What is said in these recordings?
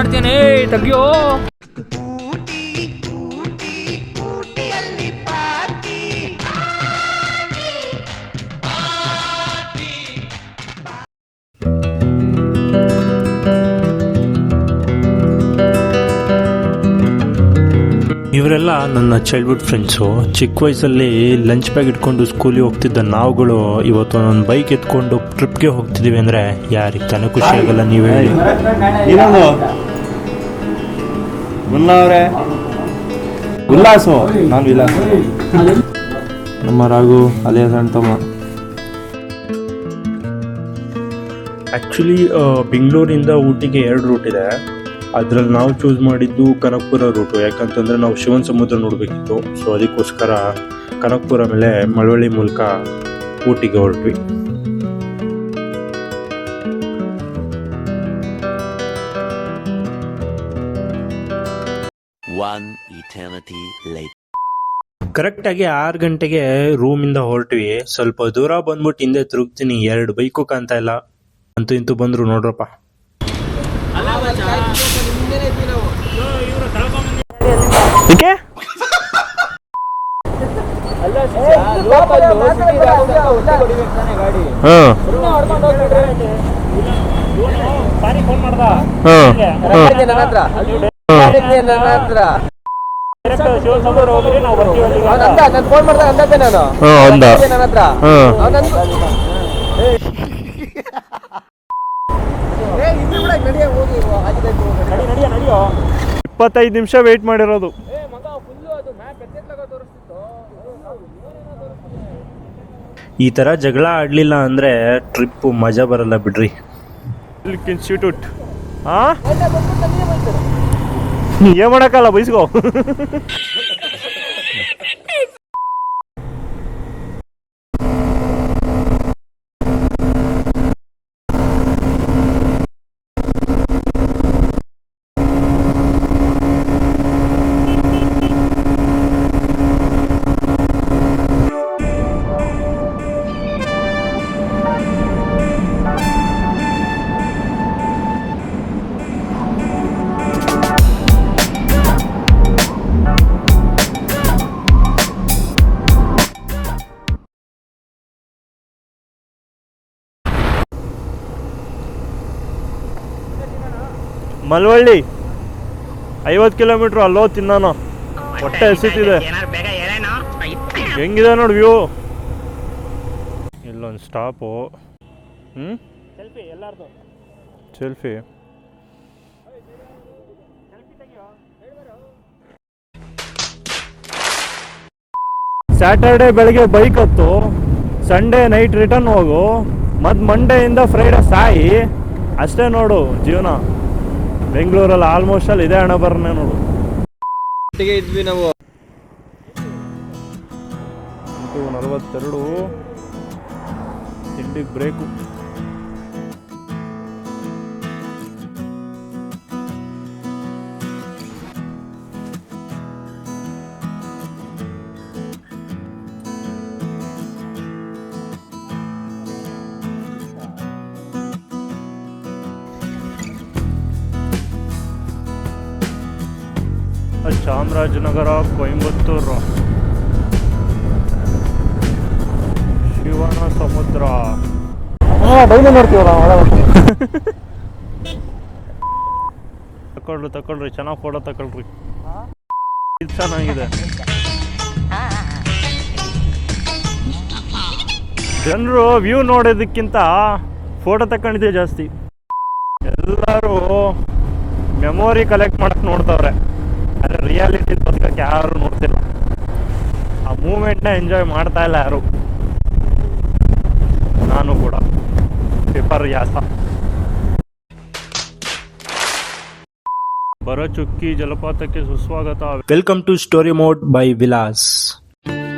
ಮಾಡ್ತೇನೆ. ತೆಗಿಯೋ ಇವರೆಲ್ಲ ನನ್ನ ಚೈಲ್ಡ್ಹುಡ್ ಫ್ರೆಂಡ್ಸು ಚಿಕ್ಕ ವಯಸ್ಸಲ್ಲಿ ಲಂಚ್ ಬ್ಯಾಗ್ ಇಟ್ಕೊಂಡು ಸ್ಕೂಲಿಗೆ ಹೋಗ್ತಿದ್ದ ನಾವುಗಳು ಇವತ್ತು ಒಂದೊಂದು ಬೈಕ್ ಎತ್ಕೊಂಡು ಟ್ರಿಪ್ಗೆ ಹೋಗ್ತಿದ್ದೀವಿ ಅಂದರೆ ಯಾರಿಗೆ ತಾನೇ ಖುಷಿ ಆಗಲ್ಲ ನೀವು ಹೇಳಿ. ಅವರೇ ನಾನು ವಿಲಾಸ. ನಮ್ಮ ರಾಘು ಅದೇ ಸಣ್ಣ ತಮ್ಮ. ಆ್ಯಕ್ಚುಲಿ ಬೆಂಗಳೂರಿಂದ ಊಟಿಗೆ ಎರಡು ರೂಟ್ ಇದೆ. ಅದ್ರಲ್ಲಿ ನಾವು ಚೂಸ್ ಮಾಡಿದ್ದು ಕನಕಪುರ ರೂಟು ಯಾಕಂತಂದ್ರೆ ನಾವು ಶಿವನ್ ಸಮುದ್ರ ನೋಡಬೇಕಿತ್ತು. ಸೊ ಅದಕ್ಕೋಸ್ಕರ ಕನಕಪುರ ಮೇಲೆ ಮಳವಳ್ಳಿ ಮೂಲಕ ಊಟಿಗೆ ಹೊರಟ್ವಿ. One eternity later. ಕರೆಕ್ಟಾಗಿ ಆರು ಗಂಟೆಗೆ ರೂಮಿಂದ ಹೊರಟ್ವಿ. ಸ್ವಲ್ಪ ದೂರ ಬಂದ್ಬಿಟ್ಟು ಹಿಂದೆ ತಿರುಗ್ತೀನಿ. ಎರಡು ಬೈಕು ಕಾಣ್ತಾ ಇಲ್ಲ. ಅಂತೂ ಇಂತೂ ಬಂದ್ರು ನೋಡ್ರಪ್ಪ. ಹ್ಮ್ ಇಪ್ಪತ್ತೈದು ನಿಮಿಷ ವೇಟ್ ಮಾಡಿರೋದು. ಈ ತರ ಜಗಳ ಆಡ್ಲಿಲ್ಲ ಅಂದ್ರೆ ಟ್ರಿಪ್ ಮಜಾ ಬರಲ್ಲ ಬಿಡ್ರಿ. ಇನ್ಸ್ಟಿಟ್ಯೂಟ್ ಹಾ ಏನ್ ಮಾಡಕ್ಕಲ್ಲ ಮಲ್ವಳ್ಳಿ, ಐವತ್ತು ಕಿಲೋಮೀಟ್ರ್ ಅಲ್ಲೋ ತಿನ್ನೋಣ ಹೊಟ್ಟೆ ಹಸಿತಿದೆ. ಹೆಂಗಿದೆ ನೋಡಿ ವ್ಯೂ ಇಲ್ಲೊಂದು ಸ್ಟಾಪು ಹ್ಞೂ ಸೆಲ್ಫಿ ಸ್ಯಾಟರ್ಡೆ ಬೆಳಗ್ಗೆ ಬೈಕ್ ಹತ್ತು ಸಂಡೇ ನೈಟ್ ರಿಟರ್ನ್ ಹೋಗು, ಮತ್ತು ಮಂಡೆಯಿಂದ ಫ್ರೈಡೆ ಸಾಯಿ. ಅಷ್ಟೇ ನೋಡು ಜೀವನ. ಬೆಂಗಳೂರಲ್ಲಿ ಆಲ್ಮೋಸ್ಟ್ ಅಲ್ಲಿ ಇದೇ ಹಣ ಬರ್ನೆ ನೋಡು. ಇದ್ವಿ ನಾವು. ನಲವತ್ತೆರಡು ತಿಂಡಿಗೆ ಬ್ರೇಕು ಚಾಮರಾಜನಗರ ಕೊಯಂಬತ್ತೂರು. ಶಿವನ ಸಮುದ್ರ. ಡೈಲಿ ನೋಡ್ತೀವಲ್ಲ ತಕೊಳ್ರಿ ತಕೊಳ್ರಿ ಚೆನ್ನಾಗಿ ಫೋಟೋ ತಕೊಳ್ರಿ. ಇದು ಚೆನ್ನಾಗಿದೆ. ಜನರು ವ್ಯೂ ನೋಡೋದಕ್ಕಿಂತ ಫೋಟೋ ತಕೊಂಡಿದ್ದೆ ಜಾಸ್ತಿ. ಎಲ್ಲರೂ ಮೆಮೊರಿ ಕಲೆಕ್ಟ್ ಮಾಡಕ್ ನೋಡ್ತವ್ರೆ. ಆದರೆ ರಿಯಾಲಿಟಿ ಬದುಕಕ್ಕೆ ಯಾರು ನೋಡ್ತಿಲ್ಲ. ಆ ಮೂಮೆಂಟ್ನ ಎಂಜಾಯ್ ಮಾಡ್ತಾ ಇಲ್ಲ ಯಾರು. ನಾನು ಕೂಡ. ವಿಪರ್ಯಾಸ ಯಾಸ. ಬರಚುಕ್ಕಿ ಜಲಪಾತಕ್ಕೆ ಸುಸ್ವಾಗತ. Welcome to story mode by Vilas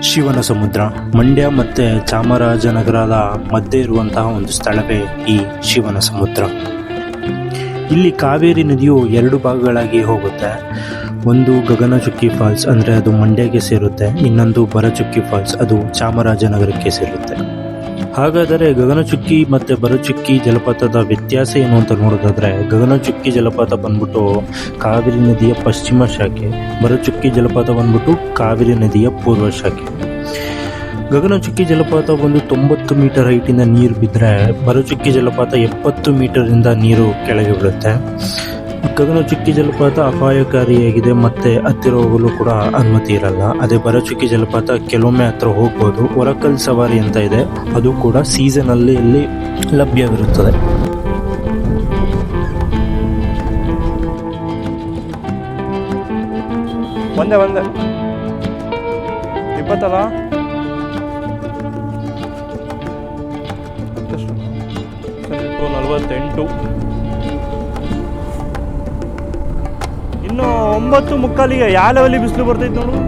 Shivanasamudra, Mandya ಮತ್ತೆ ಚಾಮರಾಜನಗರದ ಮಧ್ಯೆ ಇರುವಂತಹ ಒಂದು ಸ್ಥಳವೇ ಈ ಶಿವನ ಸಮುದ್ರ. ಇಲ್ಲಿ ಕಾವೇರಿ ನದಿಯು ಎರಡು ಭಾಗಗಳಾಗಿ ಹೋಗುತ್ತೆ. ಒಂದು ಗಗನಚುಕ್ಕಿ ಫಾಲ್ಸ್ ಅಂದರೆ ಅದು ಮಂಡ್ಯಗೆ ಸೇರುತ್ತೆ, ಇನ್ನೊಂದು ಬರಚುಕ್ಕಿ ಫಾಲ್ಸ್, ಅದು ಚಾಮರಾಜನಗರಕ್ಕೆ ಸೇರುತ್ತೆ. ಹಾಗಾದರೆ ಗಗನಚುಕ್ಕಿ ಮತ್ತು ಬರಚುಕ್ಕಿ ಜಲಪಾತದ ವ್ಯತ್ಯಾಸ ಏನು ಅಂತ ನೋಡೋದಾದರೆ ಗಗನಚುಕ್ಕಿ ಜಲಪಾತ ಬಂದ್ಬಿಟ್ಟು ಕಾವೇರಿ ನದಿಯ ಪಶ್ಚಿಮ ಶಾಖೆ ಬರಚುಕ್ಕಿ ಜಲಪಾತ ಬಂದ್ಬಿಟ್ಟು ಕಾವೇರಿ ನದಿಯ ಪೂರ್ವ ಶಾಖೆ. ಗಗನಚುಕ್ಕಿ ಜಲಪಾತ ಒಂದು ತೊಂಬತ್ತು ಮೀಟರ್ ಹೈಟಿಂದ ನೀರು ಬಿದ್ದರೆ ಬರಚುಕ್ಕಿ ಜಲಪಾತ ಎಪ್ಪತ್ತು ಮೀಟರಿಂದ ನೀರು ಕೆಳಗೆ ಬೀಳುತ್ತೆ. ಗಗನಚುಕ್ಕಿ ಜಲಪಾತ ಅಪಾಯಕಾರಿಯಾಗಿದೆ, ಮತ್ತೆ ಹತ್ತಿರ ಹೋಗಲು ಕೂಡ ಅನುಮತಿ ಇರಲ್ಲ. ಅದೇ ಬರಚುಕ್ಕಿ ಜಲಪಾತ ಕೆಲವೊಮ್ಮೆ ಹತ್ರ ಹೋಗ್ಬೋದು. ಒರಕಲ್ ಸವಾರಿ ಅಂತ ಇದೆ. ಅದು ಕೂಡ ಸೀಸನ್ ಅಲ್ಲಿ ಇಲ್ಲಿ ಲಭ್ಯವಿರುತ್ತದೆ. ಒಂದೇ ಒಂದೇ. ಇಪ್ಪತ್ತಲ್ಲ? ನಲವತ್ತೆಂಟು. ಒಂಬತ್ತು ಮುಕ್ಕಾಲಿಗೆ ಯಾವ ಲೆವೆಲಿ ಬಿಸಿಲು ಬರ್ತೈತೆ ನೋಡು?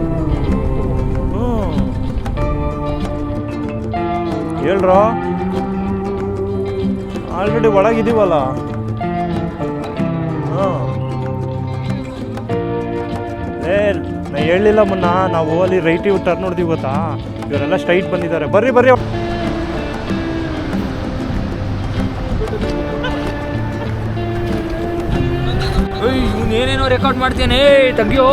ಹೇಳ್ರ? ಆಲ್ರೆಡಿ ಒಳಗಿದೀವಲ್ಲ ಏ, ನಾ ಹೇಳಿಲ್ಲ ಮುನ್ನ, ನಾವು ಅಲ್ಲಿ ರೈಟ್ ಟರ್ನ್ ನೋಡ್ತೀವಿ ಗೊತ್ತಾ? ಇವರೆಲ್ಲ ಸ್ಟ್ರೈಟ್ ಬಂದಿದ್ದಾರೆ. ಬರ್ರಿ ಬರ್ರಿ. ಏನೇನೋ ರೆಕಾರ್ಡ್ ಮಾಡ್ತೇನೆ. ತೆಗಿಯೋ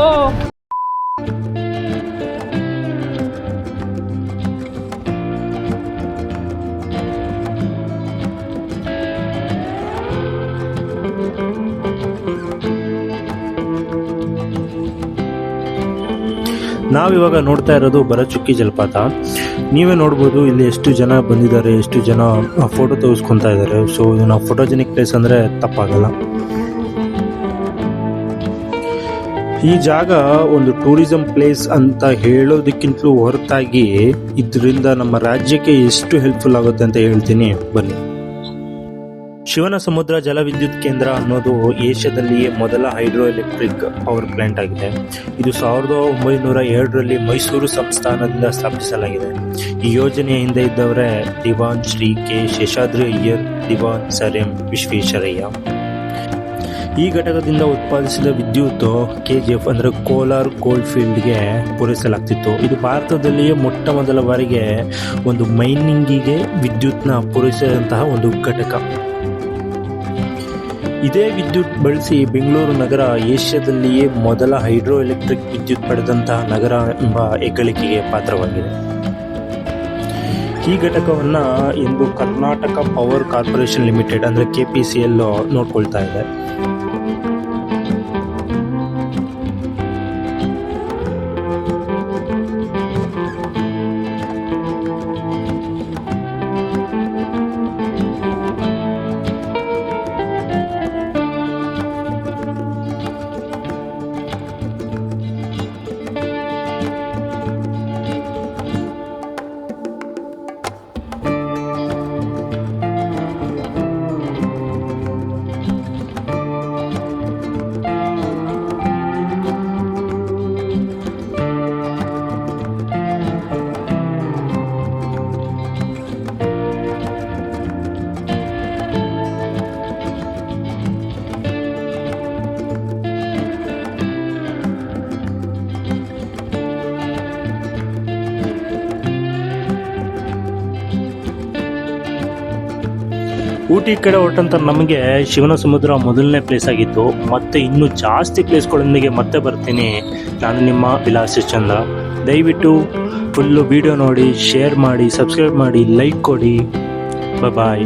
ನಾವಿವಾಗ ನೋಡ್ತಾ ಇರೋದು ಬರಚುಕ್ಕಿ ಜಲಪಾತ. ನೀವೇ ನೋಡ್ಬೋದು ಇಲ್ಲಿ ಎಷ್ಟು ಜನ ಬಂದಿದ್ದಾರೆ, ಎಷ್ಟು ಜನ ಫೋಟೋ ತೆಗೆಸ್ಕೊತಾ ಇದ್ದಾರೆ. ಸೊ ಇದು ಫೋಟೋಜೆನಿಕ್ ಪ್ಲೇಸ್ ಅಂದರೆ ತಪ್ಪಾಗಲ್ಲ. ಈ ಜಾಗ ಒಂದು ಟೂರಿಸಂ ಪ್ಲೇಸ್ ಅಂತ ಹೇಳೋದಕ್ಕಿಂತಲೂ ಹೊರತಾಗಿ ಇದರಿಂದ ನಮ್ಮ ರಾಜ್ಯಕ್ಕೆ ಎಷ್ಟು ಹೆಲ್ಪ್ಫುಲ್ ಆಗುತ್ತೆ ಅಂತ ಹೇಳ್ತೀನಿ. ಬನ್ನಿ. ಶಿವನ ಸಮುದ್ರ ಜಲವಿದ್ಯುತ್ ಕೇಂದ್ರ ಅನ್ನೋದು ಏಷ್ಯಾದಲ್ಲಿಯೇ ಮೊದಲ ಹೈಡ್ರೋ ಎಲೆಕ್ಟ್ರಿಕ್ ಪವರ್ ಪ್ಲಾಂಟ್ ಆಗಿದೆ. ಇದು ಸಾವಿರದ ಒಂಬೈನೂರ ಎರಡರಲ್ಲಿ ಮೈಸೂರು ಸಂಸ್ಥಾನದಿಂದ ಸ್ಥಾಪಿಸಲಾಗಿದೆ. ಈ ಯೋಜನೆಯ ಹಿಂದೆ ಇದ್ದವರೇ ದಿವಾನ್ ಶ್ರೀ ಕೆ ಶೇಷಾದ್ರಿ ಅಯ್ಯರ್, ದಿವಾನ್ ಸರ್ ಎಂ ವಿಶ್ವೇಶ್ವರಯ್ಯ. ಈ ಘಟಕದಿಂದ ಉತ್ಪಾದಿಸಿದ ವಿದ್ಯುತ್ ಕೆ ಜಿ ಎಫ್ ಅಂದರೆ ಕೋಲಾರ್ ಗೋಲ್ಡ್ ಫೀಲ್ಡ್ಗೆ ಪೂರೈಸಲಾಗ್ತಿತ್ತು. ಇದು ಭಾರತದಲ್ಲಿಯೇ ಮೊಟ್ಟ ಮೊದಲ ಬಾರಿಗೆ ಒಂದು ಮೈನಿಂಗಿಗೆ ವಿದ್ಯುತ್ನ ಪೂರೈಸಿದಂತಹ ಒಂದು ಘಟಕ. ಇದೇ ವಿದ್ಯುತ್ ಬಳಸಿ ಬೆಂಗಳೂರು ನಗರ ಏಷ್ಯಾದಲ್ಲಿಯೇ ಮೊದಲ ಹೈಡ್ರೋ ಎಲೆಕ್ಟ್ರಿಕ್ ವಿದ್ಯುತ್ ಪಡೆದಂತಹ ನಗರ ಎಂಬ ಹೆಗ್ಗಳಿಕೆಗೆ ಪಾತ್ರವಾಗಿದೆ. ಈ ಘಟಕವನ್ನು ಇಂದು ಕರ್ನಾಟಕ ಪವರ್ ಕಾರ್ಪೊರೇಷನ್ ಲಿಮಿಟೆಡ್ ಅಂದರೆ ಕೆ ಪಿ ಸಿ ಎಲ್ ನೋಡ್ಕೊಳ್ತಾ ಇದೆ. ಊಟಿ ಕಡೆ ಹೊರಟಂತ ನಮಗೆ ಶಿವನ ಸಮುದ್ರ ಮೊದಲನೇ ಪ್ಲೇಸ್ ಆಗಿತ್ತು. ಮತ್ತೆ ಇನ್ನೂ ಜಾಸ್ತಿ ಪ್ಲೇಸ್ಗಳೊಂದಿಗೆ ಮತ್ತೆ ಬರ್ತೀನಿ. ನಾನು ನಿಮ್ಮ ವಿಲಾಸ ಚಂದ್ರ. ದಯವಿಟ್ಟು ಫುಲ್ಲು ವಿಡಿಯೋ ನೋಡಿ ಶೇರ್ ಮಾಡಿ ಸಬ್ಸ್ಕ್ರೈಬ್ ಮಾಡಿ ಲೈಕ್ ಕೊಡಿ. ಬಾಯ್